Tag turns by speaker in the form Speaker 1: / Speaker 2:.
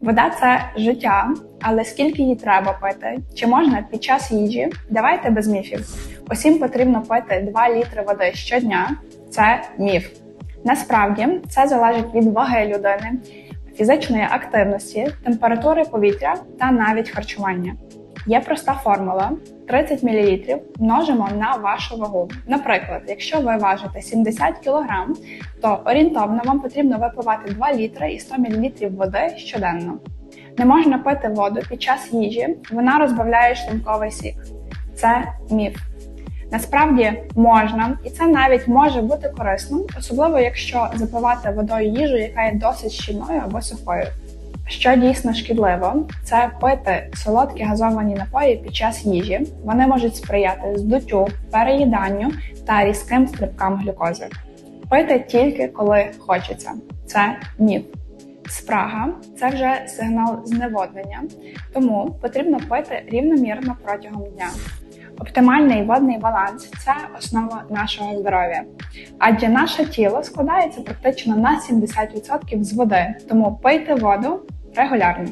Speaker 1: Вода це життя, але скільки її треба пити? Чи можна під час їжі? Давайте без міфів. Усім потрібно пити 2 літри води щодня. Це міф. Насправді це залежить від ваги людини, фізичної активності, температури повітря та навіть харчування. Є проста формула: 30 мл множимо на вашу вагу. Наприклад, якщо ви важите 70 кг, то орієнтовно вам потрібно випивати 2 літри і 100 мл води щоденно. Не можна пити воду під час їжі, вона розбавляє шлунковий сік. Це міф. Насправді можна, і це навіть може бути корисним, особливо якщо запивати водою їжу, яка є досить щільною або сухою. Що дійсно шкідливо, це пити солодкі газовані напої під час їжі. Вони можуть сприяти здуттю, переїданню та різким стрибкам глюкози. Пити тільки коли хочеться. Це міф. Спрага це вже сигнал зневоднення, тому потрібно пити рівномірно протягом дня. Оптимальний водний баланс це основа нашого здоров'я, адже наше тіло складається практично на 70% з води, тому пийте воду регулярно.